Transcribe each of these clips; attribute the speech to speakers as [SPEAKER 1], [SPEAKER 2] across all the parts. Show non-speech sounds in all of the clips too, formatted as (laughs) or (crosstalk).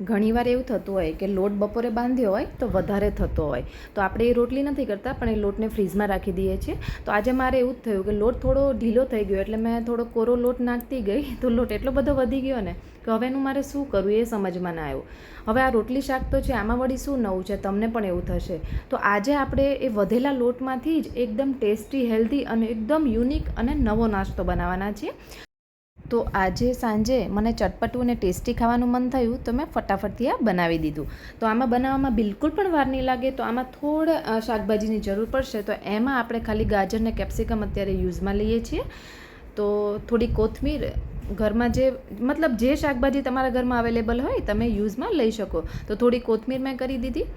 [SPEAKER 1] ઘણીવાર એવું થતું હોય કે લોટ બપોરે બાંધ્યો હોય તો વધારે થતો હોય. તો આપણે એ રોટલી નથી કરતા, પણ એ લોટને ફ્રીઝમાં રાખી દઈએ છીએ. તો આજે મારે એવું જ થયું કે લોટ થોડો ઢીલો થઈ ગયો એટલે મેં થોડો કોરો લોટ નાખતી ગઈ, (laughs) તો લોટ એટલો બધો વધી ગયો ને કે હવે એનું મારે શું કરવું એ સમજમાં ના આવ્યું. હવે આ રોટલી શાક તો છે, આમાં વળી શું નવું છે, તમને પણ એવું થશે. તો આજે આપણે એ વધેલા લોટમાંથી જ એકદમ ટેસ્ટી, હેલ્ધી અને એકદમ યુનિક અને નવો નાસ્તો બનાવવાના છીએ. તો આજે સાંજે મને ચટપટું અને ટેસ્ટી ખાવાનું મન થયું તો મેં ફટાફટથી આ બનાવી દીધું. તો આમાં બનાવવામાં બિલકુલ પણ વાર નહીં લાગે, તો આમાં થોડા શાકભાજીની જરૂર પડશે. તો એમાં આપણે ખાલી ગાજરને કેપ્સિકમ અત્યારે યુઝમાં લઈએ છીએ. તો થોડી કોથમીર, ઘરમાં જે, મતલબ જે શાકભાજી તમારા ઘરમાં અવેલેબલ હોય તમે યુઝમાં લઈ શકો. તો થોડી કોથમીર મેં કરી દીધી.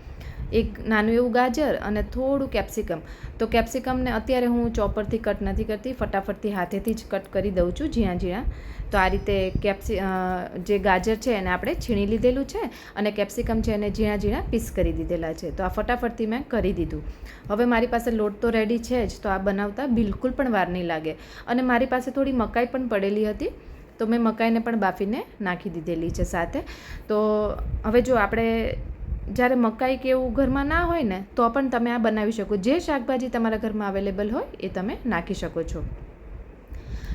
[SPEAKER 1] એક નાનું એવું ગાજર અને થોડું કેપ્સિકમ. તો કેપ્સિકમને અત્યારે હું ચોપરથી કટ નથી કરતી, ફટાફટથી હાથેથી જ કટ કરી દઉં છું જ્યાં જ્યાં તો આ રીતે કેપ્સી જે ગાજર છે એને આપણે છીણી લીધેલું છે અને કેપ્સિકમ છે એને ઝીણા ઝીણા પીસ કરી દીધેલા છે. તો આ ફટાફટથી મેં કરી દીધું. હવે મારી પાસે લોટ તો રેડી છે જ, તો આ બનાવતા બિલકુલ પણ વાર નહીં લાગે. અને મારી પાસે થોડી મકાઈ પણ પડેલી હતી, તો મેં મકાઈને પણ બાફીને નાખી દીધેલી છે સાથે. તો હવે જો આપણે જ્યારે મકાઈ કે એવું ઘરમાં ના હોય ને, તો પણ તમે આ બનાવી શકો. જે શાકભાજી તમારા ઘરમાં અવેલેબલ હોય, એ તમે નાખી શકો છો.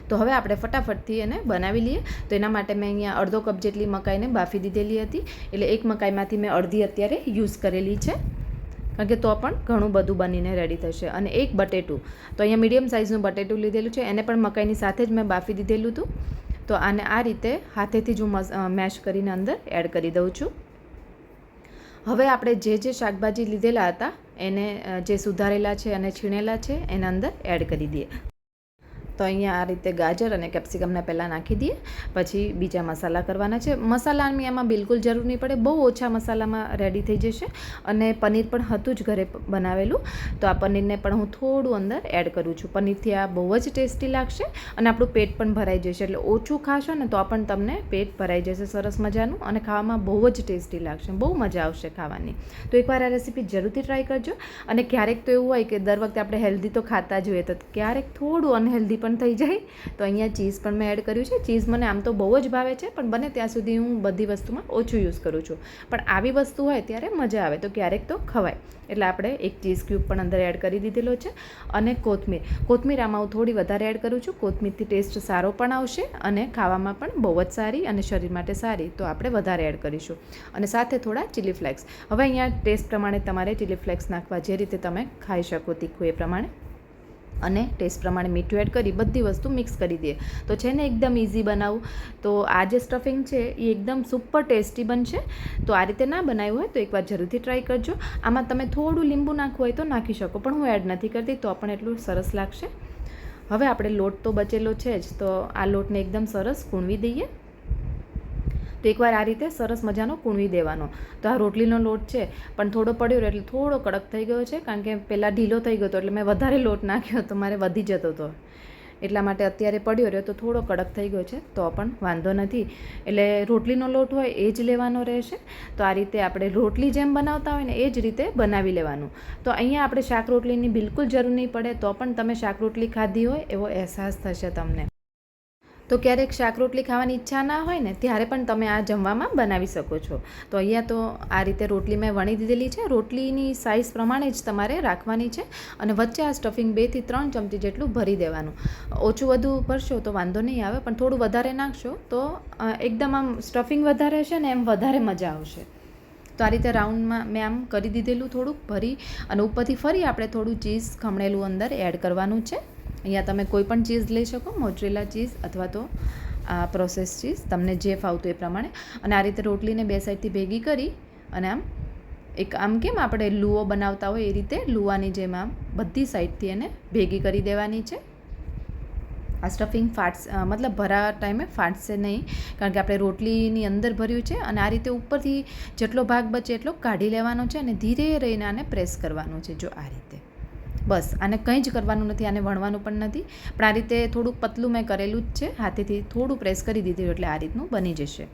[SPEAKER 1] તો હવે આપણે ફટાફટથી એને બનાવી લઈએ. તો એના માટે મેં અહીંયા અડધો કપ જેટલી મકાઈને બાફી દીધેલી હતી. એટલે એક મકાઈમાંથી મેં અડધી અત્યારે યુઝ કરેલી છે. કારણ કે તો પણ ઘણું બધું બનીને રેડી થશે. અને એક બટેટું. તો અહીંયા મીડિયમ સાઇઝનું બટેટું લીધેલું છે. એને પણ મકાઈની સાથે જ મેં બાફી દીધેલું હતું. તો આને આ રીતે હાથેથી જ હું મેશ કરીને અંદર એડ કરી દઉં છું. હવે આપણે જે જે શાકભાજી લીધેલા હતા, એને જે સુધારેલા છે અને છીણેલા છે, એના અંદર એડ કરી દઈએ. તો અહીંયા આ રીતે ગાજર અને કેપ્સિકમને પહેલાં નાખી દઈએ, પછી બીજા મસાલા કરવાના છે. મસાલાની આમાં બિલકુલ જરૂર નહીં પડે, બહુ ઓછા મસાલામાં રેડી થઈ જશે અને પનીર પણ હતું જ ઘરે બનાવેલું. તો આ પનીરને પણ હું થોડું અંદર એડ કરું છું. પનીરથી આ બહુ જ ટેસ્ટી લાગશે અને આપણું પેટ પણ ભરાઈ જશે. એટલે ઓછું ખાશો ને તો પણ તમને પેટ ભરાઈ જશે સરસ મજાનું અને ખાવામાં બહુ જ ટેસ્ટી લાગશે. બહુ મજા આવશે ખાવાની. તો એકવાર આ રેસીપી જરૂરથી ટ્રાય કરજો. અને ક્યારેક તો એવું હોય કે દર વખતે આપણે હેલ્ધી તો ખાતા જ હોઈએ, તો ક્યારેક થોડું અનહેલ્ધી પણ થઈ જાય. તો અહીંયા ચીઝ પણ મેં એડ કર્યું છે. ચીઝ મને આમ તો બહુ જ ભાવે છે, પણ બને ત્યાં સુધી હું બધી વસ્તુમાં ઓછું યુઝ કરું છું. પણ આવી વસ્તુ હોય ત્યારે મજા આવે તો ક્યારેક તો ખવાય. એટલે આપણે એક ચીઝ ક્યુબ પણ અંદર એડ કરી દીધેલો છે અને કોથમીર. કોથમીર આમાં હું થોડી વધારે એડ કરું છું. કોથમીરથી ટેસ્ટ સારો પણ આવશે અને ખાવામાં પણ બહુ જ સારી અને શરીર માટે સારી. તો આપણે વધારે એડ કરીશું. અને સાથે થોડા ચીલી ફ્લેક્સ હવે અહીંયા ટેસ્ટ પ્રમાણે તમારે ચીલી ફ્લેક્સ નાખવા જે રીતે તમે ખાઈ શકો તીખું એ પ્રમાણે. અને ટેસ્ટ પ્રમાણે મીઠું એડ કરી બધી વસ્તુ મિક્સ કરી દઈએ. તો છે ને એકદમ ઇઝી બનાવવું તો આ જે સ્ટફિંગ છે એ એકદમ સુપર ટેસ્ટી બનશે. તો આ રીતે ના બનાવ્યું હોય તો એકવાર જરૂરથી ટ્રાય કરજો. આમાં તમે થોડું લીંબુ નાખવું હોય તો નાખી શકો, પણ હું એડ નથી કરતી, તો પણ એટલું સરસ લાગશે. હવે આપણે લોટ તો બચેલો છે જ, તો આ લોટને એકદમ સરસ કૂણવી દઈએ. તો એકવાર આ રીતે સરસ મજાનો કૂણવી દેવાનો. તો આ રોટલીનો લોટ છે, પણ થોડો પડ્યો એટલે થોડો કડક થઈ ગયો છે, કારણ કે પહેલાં ઢીલો થઈ ગયો હતો એટલે મેં વધારે લોટ નાખ્યો તો મારે વધી જતો હતો. એટલા માટે અત્યારે પડ્યો રહ્યો તો થોડો કડક થઈ ગયો છે, તો પણ વાંધો નથી. એટલે રોટલીનો લોટ હોય એ જ લેવાનો રહેશે. તો આ રીતે આપણે રોટલી જેમ બનાવતા હોય ને એ જ રીતે બનાવી લેવાનું. તો અહીંયા આપણે શાક રોટલીની બિલકુલ જરૂર નહીં પડે, તો પણ તમે શાક રોટલી ખાધી હોય એવો અહેસાસ થશે તમને. તો ક્યારેક શાક રોટલી ખાવાની ઈચ્છા ના હોય ને, ત્યારે પણ તમે આ જમવામાં બનાવી શકો છો. તો અહીંયા તો આ રીતે રોટલી મેં વણી દીધેલી છે. રોટલીની સાઇઝ પ્રમાણે જ તમારે રાખવાની છે અને વચ્ચે આ સ્ટફિંગ બેથી ત્રણ ચમચી જેટલું ભરી દેવાનું. ઓછું વધુ ભરશો તો વાંધો નહીં આવે, પણ થોડું વધારે નાખશો તો એકદમ આમ સ્ટફિંગ વધારે હશે ને એમ વધારે મજા આવશે. તો આ રીતે રાઉન્ડમાં મેં આમ કરી દીધેલું થોડુંક ભરી અને ઉપરથી ફરી આપણે થોડું ચીઝ ખમણેલું અંદર એડ કરવાનું છે. અહીંયા તમે કોઈ પણ ચીઝ લઈ શકો મોજરેલા ચીઝ અથવા તો આ પ્રોસેસ ચીઝ, તમને જે ફાવતું એ પ્રમાણે. અને આ રીતે રોટલીને બે સાઈડથી ભેગી કરી અને આમ એક આમ કેમ આપણે લુઓ બનાવતા હોય એ રીતે લુવાની જેમ આમ બધી સાઈડથી એને ભેગી કરી દેવાની છે. આ સ્ટફિંગ ફાટ્સ મતલબ ભરા ટાઈમે ફાટશે નહીં, કારણ કે આપણે રોટલીની અંદર ભર્યું છે અને આ રીતે ઉપરથી જેટલો ભાગ બચે એટલો કાઢી લેવાનો છે અને ધીરે રહીને આને પ્રેસ કરવાનું છે જો આ રીતે. બસ, આને કંઈ જ કરવાનું નથી, આને વણવાનું પણ નથી. પણ આ રીતે થોડુંક પતલું મેં કરેલું જ છે, હાથેથી થોડું પ્રેસ કરી દીધું એટલે આ રીતનું બની જશે.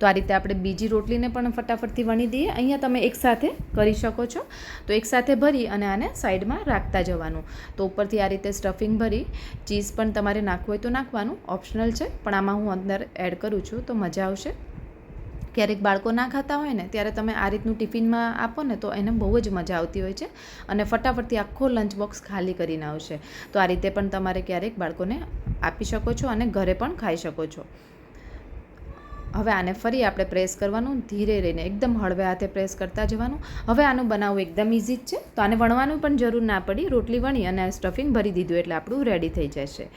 [SPEAKER 1] તો આ રીતે આપણે બીજી રોટલીને પણ ફટાફટથી વણી દઈએ. અહીંયા તમે એકસાથે કરી શકો છો. તો એકસાથે ભરી અને આને સાઈડમાં રાખતા જવાનું. તો ઉપરથી આ રીતે સ્ટફિંગ ભરી. ચીઝ પણ તમારે નાખવું હોય તો નાખવાનું. ઓપ્શનલ છે. પણ આમાં હું અંદર એડ કરું છું તો મજા આવશે. ક્યારેક બાળકો ના ખાતા હોય ને, ત્યારે તમે આ રીતનું ટિફિનમાં આપો ને, તો એને બહુ જ મજા આવતી હોય છે. અને ફટાફટથી આખો લંચ બોક્સ ખાલી કરીને આવશે. તો આ રીતે પણ તમારે ક્યારેક બાળકોને આપી શકો છો અને ઘરે પણ ખાઈ શકો છો. હવે આને ફરી આપણે પ્રેસ કરવાનું, ધીરે રહીને, એકદમ હળવે હાથે પ્રેસ કરતા જવાનું. હવે આનું બનાવવું એકદમ ઇઝી જ છે. તો આને વણવાનું પણ જરૂર ના પડી. રોટલી વણી અને સ્ટફિંગ ભરી દીધું એટલે આપણું રેડી થઈ જશે.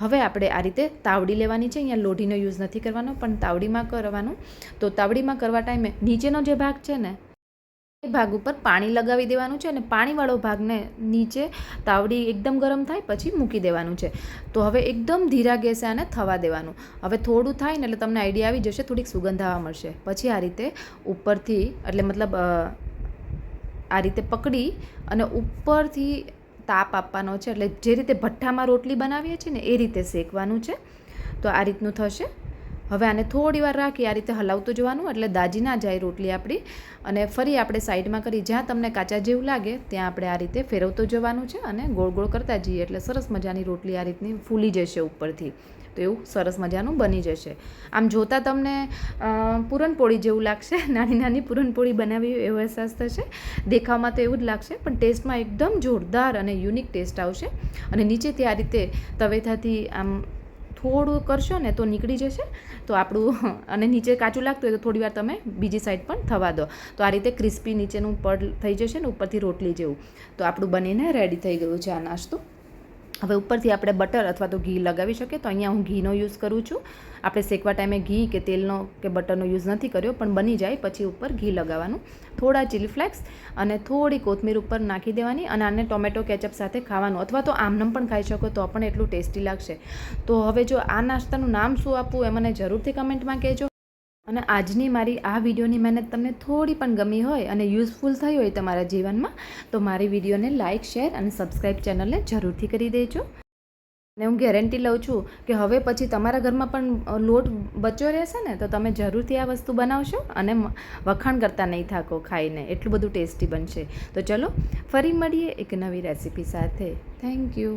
[SPEAKER 1] હવે આપણે આ રીતે તાવડી લેવાની છે. અહીંયા લોઢીનો યુઝ નથી કરવાનો, પણ તાવડીમાં કરવાનું. તો તાવડીમાં કરવા ટાઈમે નીચેનો જે ભાગ છે ને, એ ભાગ ઉપર પાણી લગાવી દેવાનું છે અને પાણીવાળો ભાગને નીચે તાવડી એકદમ ગરમ થાય, પછી મૂકી દેવાનું છે. તો હવે એકદમ ધીરા ગેસે આને થવા દેવાનું. હવે થોડું થાય ને એટલે તમને આઈડિયા આવી જશે, થોડીક સુગંધ આવવા મળશે. પછી આ રીતે ઉપરથી, એટલે મતલબ આ રીતે પકડી અને ઉપરથી તાપ આપવાનો છે, એટલે જે રીતે ભઠ્ઠામાં રોટલી બનાવીએ છીએ ને, એ રીતે શેકવાનું છે. તો આ રીતનું થશે. હવે આને થોડી વાર રાખી, આ રીતે હલાવતું જવાનું, એટલે દાજી ના જાય રોટલી આપણી. અને ફરી આપણે સાઈડમાં કરી, જ્યાં તમને કાચા જેવું લાગે, ત્યાં આપણે આ રીતે ફેરવતું જવાનું છે અને ગોળ ગોળ કરતા જઈએ, એટલે સરસ મજાની રોટલી આ રીતની ફૂલી જશે ઉપરથી. તો એવું સરસ મજાનું બની જશે. આમ જોતાં તમને પૂરણપોળી જેવું લાગશે. (laughs) નાની નાની પૂરણપોળી બનાવી એવો અહેસાસ થશે. દેખાવમાં તો એવું જ લાગશે, પણ ટેસ્ટમાં એકદમ જોરદાર અને યુનિક ટેસ્ટ આવશે. અને નીચેથી આ રીતે તવેથાથી આમ થોડું કરશો ને તો નીકળી જશે. તો આપણું (laughs) અને નીચે કાચું લાગતું હોય તો થોડી વાર તમે બીજી સાઈડ પણ થવા દો. તો આ રીતે ક્રિસ્પી નીચેનું પડ થઈ જશે ને ઉપરથી રોટલી જેવું. તો આપણું બનીને રેડી થઈ ગયું છે આ નાસ્તો. હવે ઉપરથી આપણે બટર અથવા તો ઘી લગાવી શકીએ. તો અહીંયા હું ઘીનો યુઝ કરું છું. આપણે શેકવા ટાઈમે ઘી કે તેલનો કે બટરનો યુઝ નથી કર્યો, પણ બની જાય. પછી ઉપર ઘી લગાવવાનું. થોડા ચીલી ફ્લેક્સ અને થોડી કોથમીર ઉપર નાખી દેવાની અને આને ટોમેટો કેચઅપ સાથે ખાવાનું. અથવા તો આમનમ પણ ખાઈ શકો, તો પણ એટલું ટેસ્ટી લાગશે. તો હવે જો આ નાસ્તાનું નામ શું આપવું એ મને જરૂરથી કમેન્ટમાં કહેજો. અને આજની મારી આ વિડીયોની મહેનત તમને થોડી પણ ગમી હોય અને યુઝફુલ થઈ હોય તમારા જીવનમાં, તો મારી વિડીયોને લાઇક, શેર અને સબસ્ક્રાઈબ ચેનલને જરૂરથી કરી દેજો. અને હું ગેરંટી લઉં છું કે હવે પછી તમારા ઘરમાં પણ લોટ બચ્યો રહેશે ને, તો તમે જરૂરથી આ વસ્તુ બનાવશો અને વખાણ કરતા નહીં થાકો ખાઈને. એટલું બધું ટેસ્ટી બનશે. તો ચલો, ફરી મળીએ એક નવી રેસીપી સાથે. Thank you.